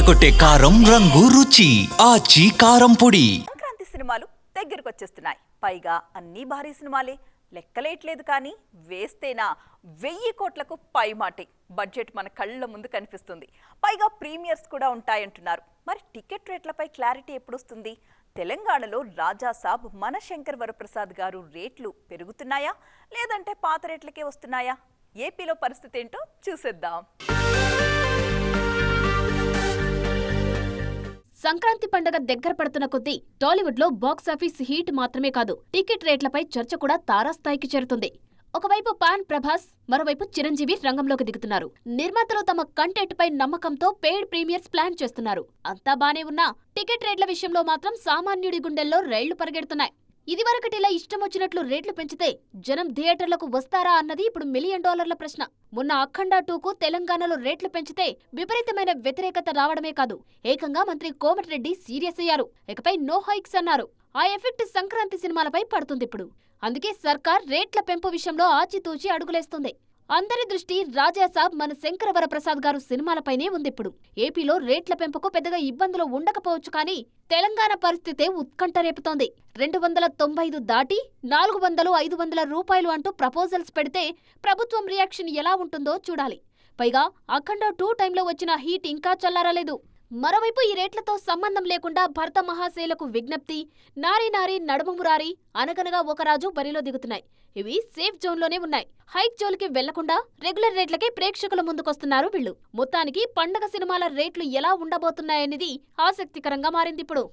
అదరగొట్టే కారం రంగు రుచి ఆచి కారం పొడి. సంక్రాంతి సినిమాలు దగ్గరకు వచ్చేస్తున్నాయి పైగా అన్ని భారీ సినిమాలే. లెక్కలేయట్లేదు కానీ వేస్తేనా? వెయ్యి కోట్లకు పై మాటే బడ్జెట్ మన కళ్ళ ముందు కనిపిస్తుంది. పైగా ప్రీమియర్స్ కూడా ఉంటాయంటున్నారు. మరి టికెట్ రేట్లపై క్లారిటీ ఎప్పుడొస్తుంది? తెలంగాణలో రాజాసాబ్ మన శంకర్ వరప్రసాద్ గారు రేట్లు పెరుగుతున్నాయా? లేదంటే పాత రేట్లకే వస్తున్నాయా? ఏపీలో పరిస్థితి ఏంటో చూసేద్దాం. సంక్రాంతి పండగ దగ్గర పడుతున్న కొద్దీ టాలీవుడ్లో బాక్సాఫీస్ హీట్ మాత్రమే కాదు టికెట్ రేట్లపై చర్చ కూడా తారాస్థాయికి చేరుతుంది. ఒకవైపు పాన్ ప్రభాస్ మరోవైపు చిరంజీవి రంగంలోకి దిగుతున్నారు. నిర్మాతలు తమ కంటెంట్ పై నమ్మకంతో పెయిడ్ ప్రీమియర్స్ ప్లాన్ చేస్తున్నారు. అంతా బానే ఉన్నా టికెట్ రేట్ల విషయంలో మాత్రం సామాన్యుడి గుండెల్లో రైళ్ళు పరిగెడుతున్నాయి. ఇదివరకటిలా ఇష్టం వచ్చినట్లు రేట్లు పెంచితే జనం థియేటర్లకు వస్తారా అన్నది ఇప్పుడు మిలియన్ డాలర్ల ప్రశ్న. మొన్న అఖండ టూకు తెలంగాణలో రేట్లు పెంచితే విపరీతమైన వ్యతిరేకత రావడమే కాదు. ఏకంగా మంత్రి కోమటిరెడ్డి సీరియస్ అయ్యారు. ఇకపై నో హైక్స్ అన్నారు. ఆ ఎఫెక్ట్ సంక్రాంతి సినిమాలపై పడుతుంది ఇప్పుడు. అందుకే సర్కార్ రేట్ల పెంపు విషయంలో ఆచితూచి అడుగులేస్తుంది. అందరి దృష్టి రాజాసాబ్ మన శంకరవర ప్రసాద్ గారు సినిమాలపైనే ఉందిప్పుడు. ఏపీలో రేట్ల పెంపుకు పెద్దగా ఇబ్బందులు ఉండకపోవచ్చు కానీ తెలంగాణ పరిస్థితే ఉత్కంఠ రేపుతోంది రెండు వందల తొంభై ఐదు దాటి నాలుగు వందలు ఐదు వందల రూపాయలు అంటూ ప్రపోజల్స్ పెడితే ప్రభుత్వం రియాక్షన్ ఎలా ఉంటుందో చూడాలి. పైగా అఖండ టూ టైంలో వచ్చిన హీట్ ఇంకా చల్లారలేదు. మరోవైపు ఈ రేట్లతో సంబంధం లేకుండా భర్త మహాశైలకు విజ్ఞప్తి నారీ నారీ నడుమమురారి అనగనగా ఒక రాజు బరిలో దిగుతున్నాయి. ఇవి సేఫ్ జోన్లోనే ఉన్నాయి. హైక్ జోన్కి వెళ్ళకుండా రెగ్యులర్ రేట్లకే ప్రేక్షకుల ముందుకొస్తున్నారు వీళ్ళు. మొత్తానికి పండగ సినిమాల రేట్లు ఎలా ఉండబోతున్నాయనేది ఆసక్తికరంగా మారింది ఇప్పుడు.